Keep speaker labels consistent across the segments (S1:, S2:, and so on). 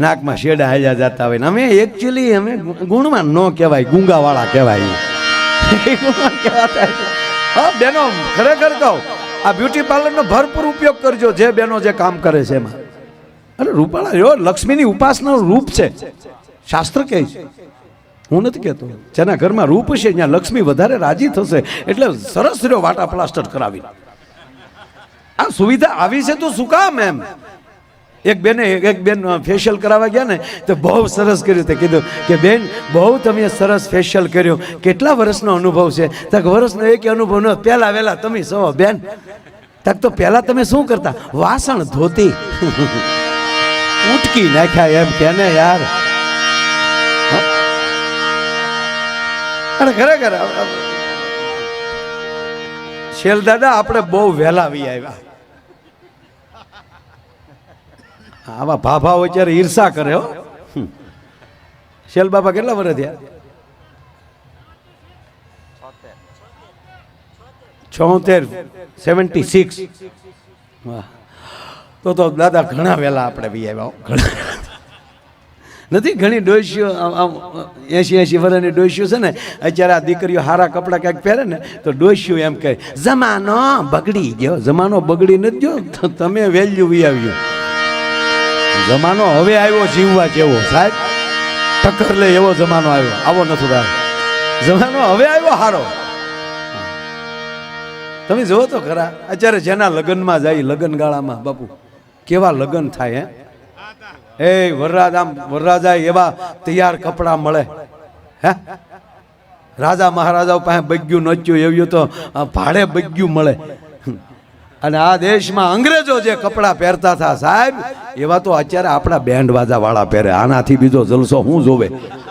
S1: નાકમાં શેડા હાલ્યા જતા હોય ને. અમે એકચ્યુઅલી અમે ગુણમાં ન કહેવાય, ગુંગાવાળા કહેવાય હા, બેનો, ખરેખર કહું, આ બ્યુટી પાર્લરનો ભરપૂર ઉપયોગ કરજો જે બેનો જે કામ કરે છે એમાં. અરે રૂપાળા જો લક્ષ્મીની ઉપાસનાનું રૂપ છે. શાસ્ત્ર કહે છે. હું નથી કહેતો. જેના ઘરમાં રૂપ છે ત્યાં લક્ષ્મી વધારે રાજી થશે. એટલે સરસ રહ્યો વાટા પ્લાસ્ટર કરાવી આ સુવિધા આવી છે તો શું કામ એમ? એક બેને એક બેન ફેશિયલ કરાવવા ગયા ને, તો બહુ સરસ કર્યું. તે કીધું કે, બેન, બહુ તમે સરસ ફેશિયલ કર્યું. કેટલા વર્ષનો અનુભવ છે? તક વર્ષનો એક અનુભવ ન પહેલા વહેલા તમે સો બેન. તક તો પહેલા તમે શું કરતા? વાસણ ધોતી. ઉટકી નાખ્યા એમ કે ને યાર. અને ખરેખર શેલ દાદા, આપણે બહુ વહેલા વી આવ્યા. આવા ભાભા હોય ત્યારે ઈર્ષા કરે હો. શેલ બાબા કેટલા વર્ષ થયા? છોતેર. Seventy six. તો તો દાદા ઘણા વહેલા આપણે બી આવ્યા નથી, ઘણી ડોસીઓ આમ એસી એંશી વર્ષની ડોસીઓ છે ને, અત્યારે આ દીકરીઓ હારા કપડાં કાંઈક પહેરે ને, તો ડોસીઓ એમ કહે, જમાનો બગડી ગયો. જમાનો બગડી નથી ગયો તમે વેલ્યુ વી આવ્યું. જમાનો હવે આવ્યો જીવવા જેવો. સાહેબ, ટક્કર લે એવો જમાનો આવ્યો. આવો નથી ભાઈ જમાનો હવે આવ્યો હારો. તમે જુઓ તો ખરા, અત્યારે જેના લગ્નમાં જાય લગ્ન ગાળામાં બાપુ, કેવા લગ્ન થાય, હે? એ વરરાજ આમ વરરાજા એવા તૈયાર કપડાં મળે. હે? રાજા મહારાજાઓ પાસે બગ્યું નચ્યું, એવું તો ભાડે બગ્યું મળે. અને આ દેશમાં અંગ્રેજો જે કપડાં પહેરતા હતા, સાહેબ, એવા તો અત્યારે આપણા બેન્ડ વાળા પહેરે. આનાથી બીજો જલસો હું જોવે?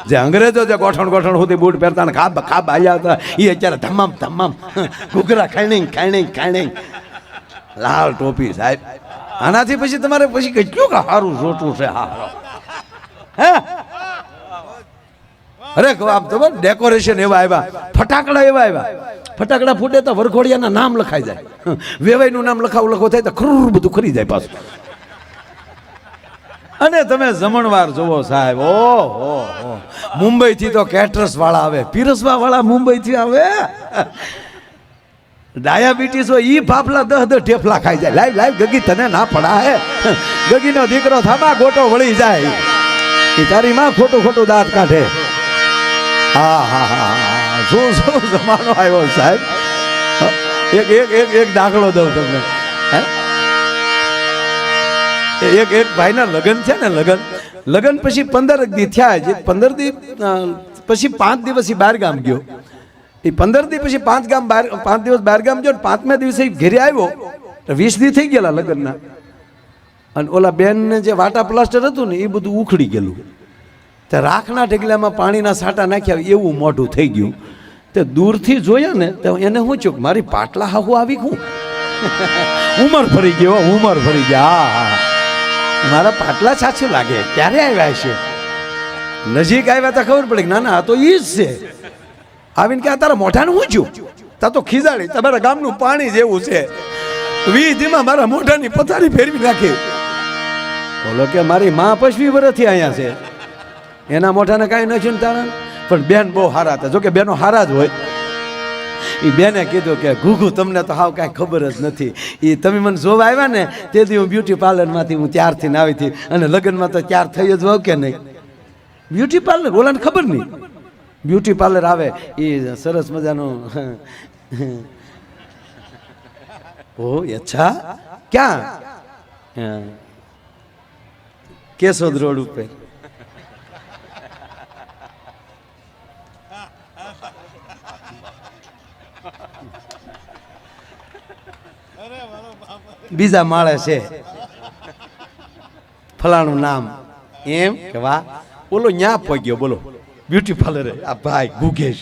S1: જે અંગ્રેજો જે ગોઠણ ગોઠણ સુધી બૂટ પહેરતા ને ખાબ ખાબ આયા હતા એ અત્યારે તમામ તમામ ઘૂઘરા ખાણી ખાણી ખાણી લાલ ટોપી, સાહેબ. આનાથી પછી તમારે પછી કેટલું સારું જોતું છે હા. હે? અરે આમ તો ડેકોરેશન એવા આવ્યા. ફટાકડા એવા આવ્યા. ફટાકડા ફૂટે તો વરઘોડિયાના નામ લખાઈ જાય. વેવાઈનું નામ લખાવ લખો થાય તો ખરું બધું ખરી જાય પાછું. અને તમે જમણવાર જુઓ સાહેબ, ઓ, હો મુંબઈથી તો કેટરસ વાળા આવે. પીરસવા વાળા મુંબઈથી આવે. ડાયાબિટીસ હોય, ઈ ફાફલા દહ દહ ઠેફલા ખાઈ જાય. લાઈવ લાઈવ ગગી, તને ના પડા હે. ગગીનો દીકરો થામા ગોટો વળી જાય. એ તારી માં ખોટું ખોટું દાંત કાઢે. હા હા હા શું શું જમાનો આવ્યો સાહેબ? એક એક એક એક દાખલો દઉં તમને. હે? એક એક ભાઈના લગ્ન છે ને, લગ્ન. લગ્ન પછી પંદર દી થયા જે પંદર દી પછી પાંચ દિવસ ઈ બહાર ગામ ગયો. એ પંદર દી પછી પાંચ ગામ બાર પાંચ દિવસ બહાર ગામ ગયો પાંચમે દિવસે ઘેરે આવ્યો. વીસ દી થઈ ગયેલા લગ્નના. અને ઓલા બેનને જે વાટા પ્લાસ્ટર હતું ને એ બધું ઉખડી ગયેલું. તે રાખના ઢગલામાં પાણીના સાટા નાખ્યા, એવું મોઢું થઈ ગયું. તે દૂરથી જોયા ને, તો એને શું થયું મારી પાટલા હાહુ આવી હું. ઉમર ફરી ગયો, ઉમર ફરી ગયા, હા મારા પાટલા સાચું લાગે, ક્યારે આવ્યા છે નજીક આવ્યા તો ખબર પડે ના ના આ તો એ જ છે. આવીને કે તારા મોઢાનું હું છું? તા તો ખીજાડી, તમારા ગામનું પાણી જેવું છે. વીધીમાં મારા મોઢાની પથારી ફેરવી નાખી. બોલો કે મારી મા પછવી વર્ષથી અહીંયા છે. એના મોઢાને કાંઈ નથી ને તારા? પણ બેન બહુ હારા હતા. જોકે બેનો હારા જ હોય. એ બેને કીધું કે, ઘૂઘું, તમને તો હાવ કાંઈ ખબર જ નથી. એ તમે મને જોવા આવ્યા ને તેથી હું બ્યુટી પાર્લરમાંથી હું ત્યારથી આવી હતી અને લગ્નમાં તો ત્યાર થઈ જ હોવ કે નહીં. બ્યુટી પાર્લર ઓલાને ખબર નહીં. બ્યુટી પાર્લર આવે. એ સરસ મજાનું. ઓ અચ્છા. ક્યાં. કેશોદ રોડ ઉપર. બીજા માળે છે. ફલાણું નામ એમ કે વાહ. બોલો ન્યા પગ્યો બોલો. બ્યુટી પાર્લરે આ ભાઈ ગુગેશ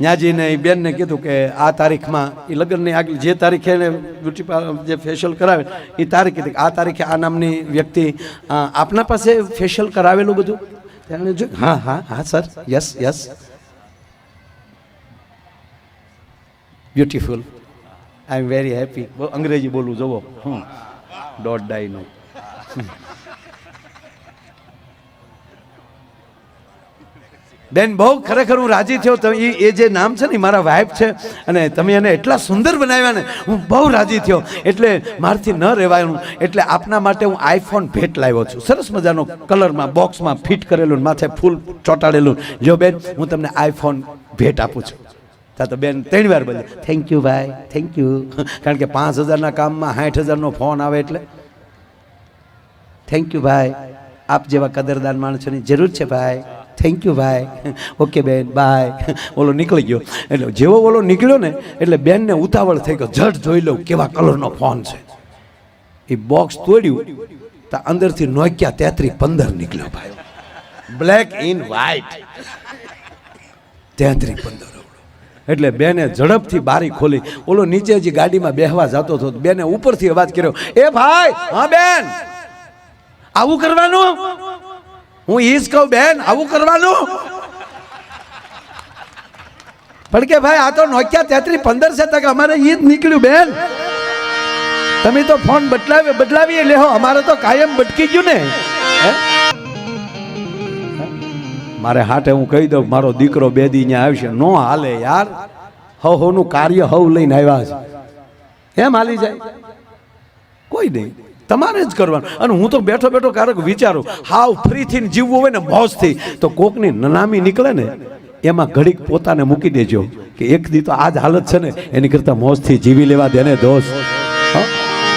S1: ન્યાજીને એ બેનને કીધું કે આ તારીખમાં એ લગ્નની આગળ જે તારીખે એને બ્યુટી પાર્લર જે ફેશિયલ કરાવે એ તારીખ આ તારીખે આ નામની વ્યક્તિ આપના પાસે ફેશિયલ કરાવેલું બધું? તેણે જો હા હા હા sir yes yes beautiful I am very happy અંગ્રેજી બોલું જોવો હું ડોટ ડાયનું બેન બહુ ખરેખર હું રાજી થયો. તમે એ જે નામ છે ને મારા વાઇફ છે અને તમે એને એટલા સુંદર બનાવ્યા ને હું બહુ રાજી થયો. એટલે મારથી ન રહેવાયું એટલે આપના માટે હું આઈફોન ભેટ લાવ્યો છું. સરસ મજાનો કલરમાં બોક્સમાં ફિટ કરેલું માથે ફૂલ ચોંટાડેલું. જો બેન હું તમને આઈફોન ભેટ આપું છું. તા તો બેન ત્રણ વાર બોલે થેન્ક યુ ભાઈ થેન્ક યુ કારણ કે પાંચ હજારના કામમાં સાઠ હજારનો ફોન આવે એટલે. થેન્ક યુ ભાઈ, આપ જેવા કદરદાન માણસોની જરૂર છે, ભાઈ. થેન્ક યુ ભાઈ. ઓકે બેન, બાય. ઓલો નીકળી ગયો. એટલે જેવો ઓલો નીકળ્યો ને, એટલે બેનને ઉતાવળ થઈ ગયો. જટ જોઈ લઉં કેવા કલરનો ફોન છે. એ બોક્સ તોડ્યું, તો અંદરથી નોક્યા તેત્રી પંદર નીકળ્યો, ભાઈ. બ્લેક ઇન વ્હાઇટ તેત્રી પંદર. એટલે બેને ઝડપથી બારી ખોલી. ઓલો નીચે હજી ગાડીમાં બેહવા જતો હતો, બેને ઉપરથી અવાજ કર્યો, એ ભાઈ, હા બેન. આવું કરવાનું? હું ઈ જ કહું બેન, આવું કરવાનું. પણ કે ભાઈ, આ તો નોકિયા તેત્રી પંદર છે તક અમારે ઈ જ નીકળ્યું, બેન. તમે તો ફોન બદલાવી બદલાવી લેહો, અમારે તો કાયમ બટકી ગયું ને. હે? મારે હાટે હું કહી દઉં, મારો દીકરો બે દી ત્યાં આવશે. નો હાલે યાર. હવ હોનું કાર્ય હવ લઈને આવ્યા છે. એમ હાલી જાય. કોઈ નહીં. તમારે જ કરવાનું. અને હું તો બેઠો બેઠો ક્યારેક વિચારું, હાવ ફ્રીથી જીવવું હોય ને મોજથી, તો કોકની નનામી નીકળે ને, એમાં ઘડીક પોતાને મૂકી દેજો કે એક દી તો આ જ હાલત છે ને, એની કરતાં મોજથી જીવી લેવા દે ને દોસ્ત.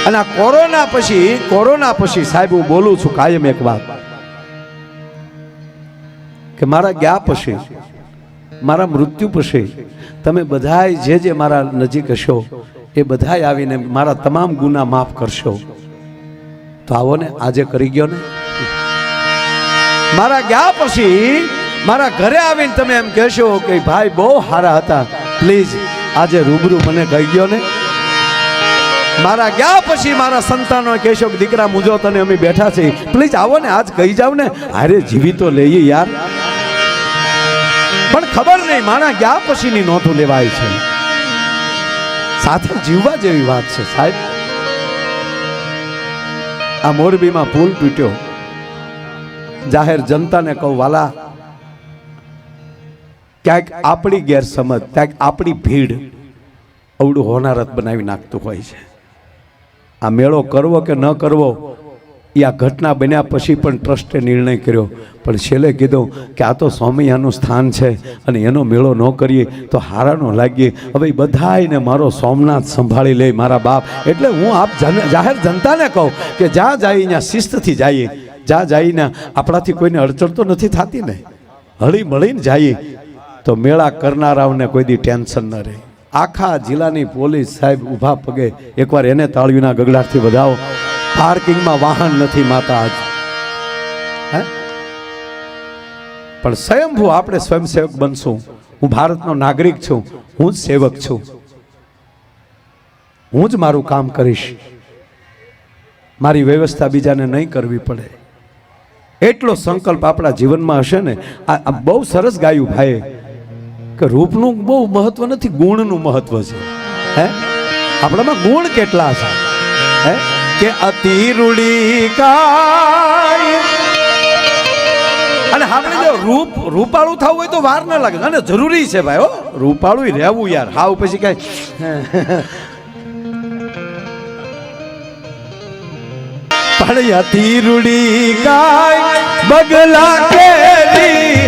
S1: અને આ કોરોના પછી કોરોના પછી સાહેબ, હું બોલું છું કાયમ એક વાત. કે મારા ગયા પછી, મારા મૃત્યુ પછી, તમે બધાય જે જે મારા નજીક હશો, એ બધાય આવીને મારા તમામ ગુના માફ કરશો. તો આવો ને, આજે કરી ગયો ને? મારા ગયા પછી, મારા ઘરે આવીને તમે એમ કહેશો કે ભાઈ બહુ સારા હતા. પ્લીઝ, આજે રૂબરૂ મને કહી ગયો ને. મારા ગયા પછી મારા સંતાનો કહેશો કે દીકરા મુજો, તને અમે બેઠા છીએ. પ્લીઝ આવો ને, આજ કહી જાવ ને. અરે જીવી તો લઈએ યાર. પણ માણા ગયા પછીની નોંધો લેવાય છે. સાથે જીવવા જેવી વાત છે, સાહેબ. આ મોરબીમાં પુલ તૂટ્યો. જાહેર જનતાને કહું, વાલા, ક્યાંક આપણી ગેરસમજ, ક્યાંક આપણી ભીડ અવડું હોનારત બનાવી નાખતું હોય છે. આ મેળો કરવો કે ન કરવો એ આ ઘટના બન્યા પછી પણ ટ્રસ્ટે નિર્ણય કર્યો. પણ છેલ્લે કીધું કે આ તો સ્વામિયાનું સ્થાન છે અને એનો મેળો ન કરીએ તો હારાનો લાગીએ. હવે બધાયને મારો સોમનાથ સંભાળી લે મારા બાપ. એટલે હું આપ જાહેર જનતાને કહું કે જ્યાં જાય ત્યાં શિસ્તથી જઈએ. જ્યાં જઈને આપણાથી કોઈને અડચણ તો નથી થતી ને. હળી મળીને જઈએ. તો મેળા કરનારાઓને કોઈ દી ટેન્શન ન રહે. આખા જિલ્લાની પોલીસ સાહેબ ઊભા પગે એકવાર એને તાળીઓના ગગડાટથી વધાવો. પાર્કિંગમાં વાહન નથી માતા આજ હે? પણ સ્વયંભૂ આપણે સ્વયંસેવક બનશું. હું ભારતનો નાગરિક છું. હું જ સેવક છું. હું જ મારું કામ કરીશ. મારી વ્યવસ્થા બીજાને નહીં કરવી પડે. એટલો સંકલ્પ આપણા જીવનમાં હશે ને, આ બહુ સરસ ગાયું ભાઈ કે રૂપનું બહુ મહત્વ નથી, ગુણનું મહત્વ છે. હે? આપણામાં ગુણ કેટલા છે? હે? કે અતિ રૂડી કાય. અને આપણે જો રૂપ, રૂપાળું થવું હોય તો વાર ન લાગે. અને જરૂરી છે ભાઈ, હો. રૂપાળું રહેવું યાર. હાવ પછી કઈ. પણ અતિ રૂડી બગલા કેરી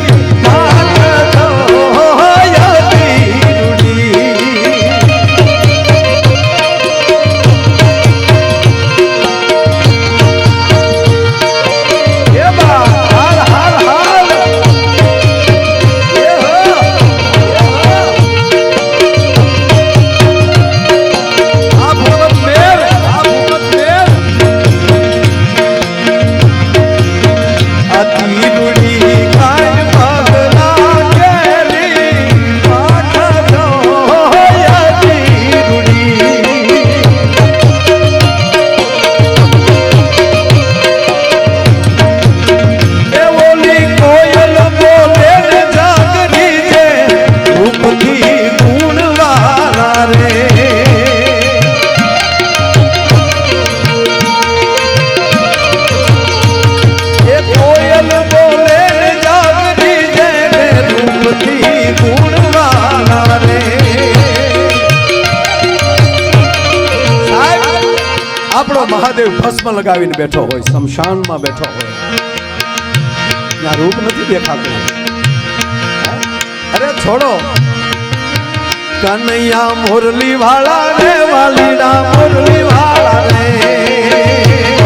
S1: ભસ્મ લગાવીને બેઠો હોય, શમશાનમાં બેઠો હોય. ત્યાં રૂપ નથી દેખાતું. અરે છોડો. કનૈયા મુરલી વાળા રે વાલીડા મુરલી વાળા રે.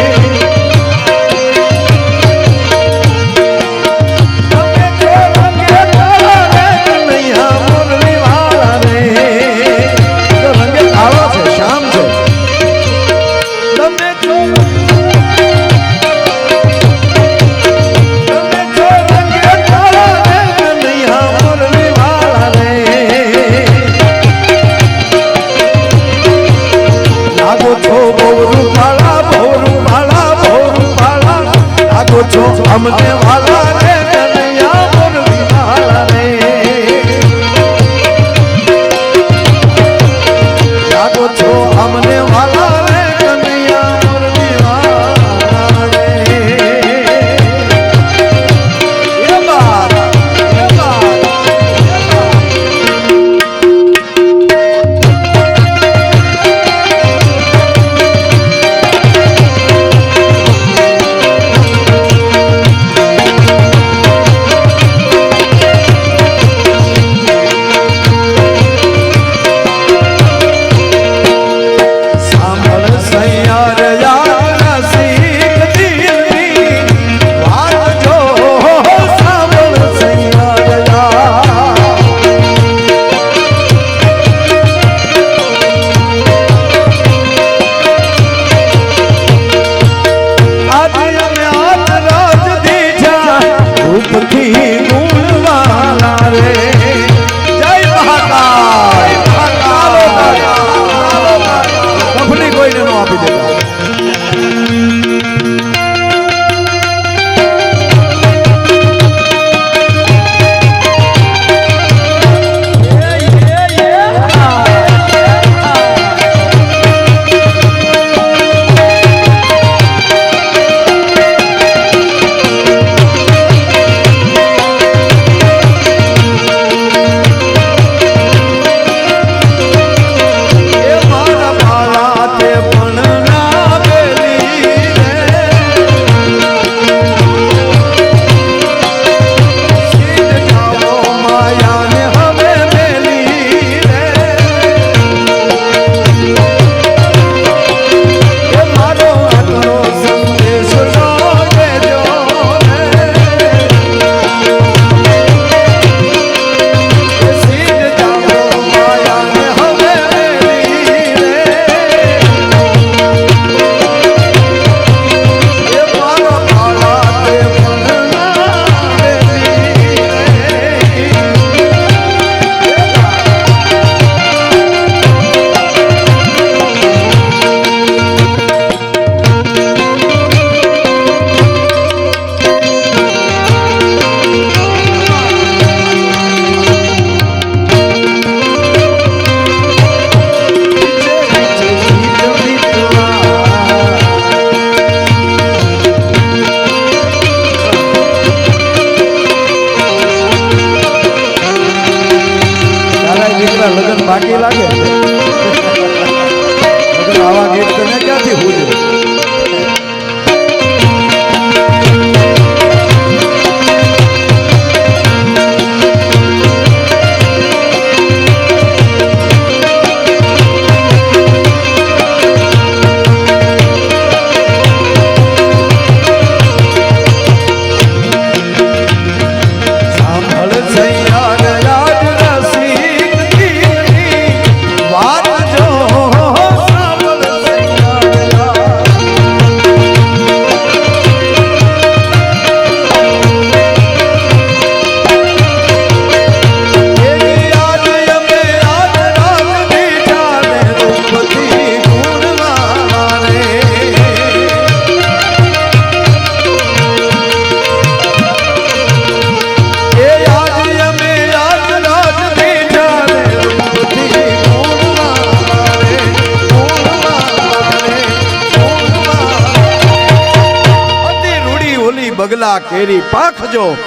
S1: વેલા કેરી પાખજો.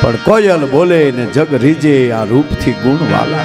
S1: પણ કોયલ બોલે ને જગ રીજે આ રૂપથી ગુણવાલા.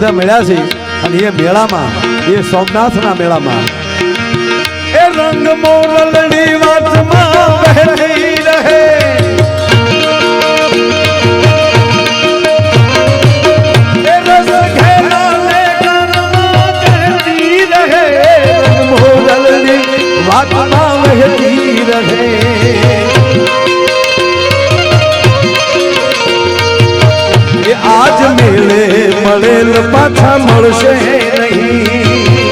S1: બધા મળ્યા છે અને એ મેળામાં એ સોમનાથના મેળામાં. એ રંગ મોરલની વાતમાં રહે. પાછા મળશે નહીં.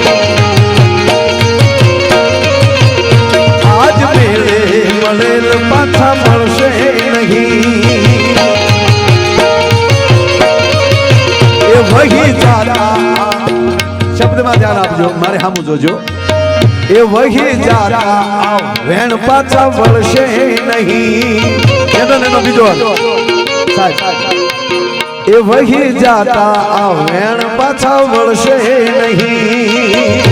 S1: આજ મેળે મળેલ પાછા મળશે એ વહી જાતા. શબ્દમાં ધ્યાન આપજો, મારે સામું જોજો. એ વહી જાતા. વેણ પાછા વળશે નહીં. એનો એનો બીજો. સાહેબ. એ વહી જાતા આ વેણ પાછા વળશે નહીં.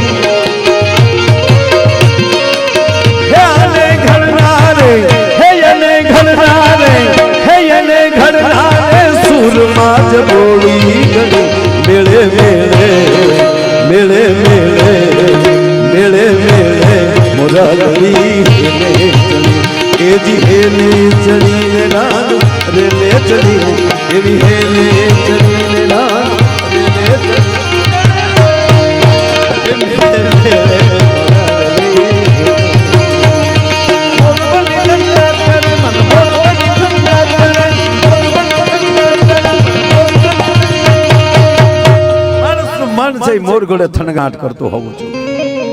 S1: હે આને ઘડનારે, હે એને ઘડનારે, હે એને મેળે મેળે મેળે મેળે મેળે મેળે મુરારી હેલે ચડી એ જી હેલે ચડીને નાદ રે. ચડી એવી હેલે ચડીને નાદ રેલે ચડી એ મેળે મેળે માણસનું મન છે, એ મોર ઘોડે થનગાટ કરતું હોવું જોઈએ.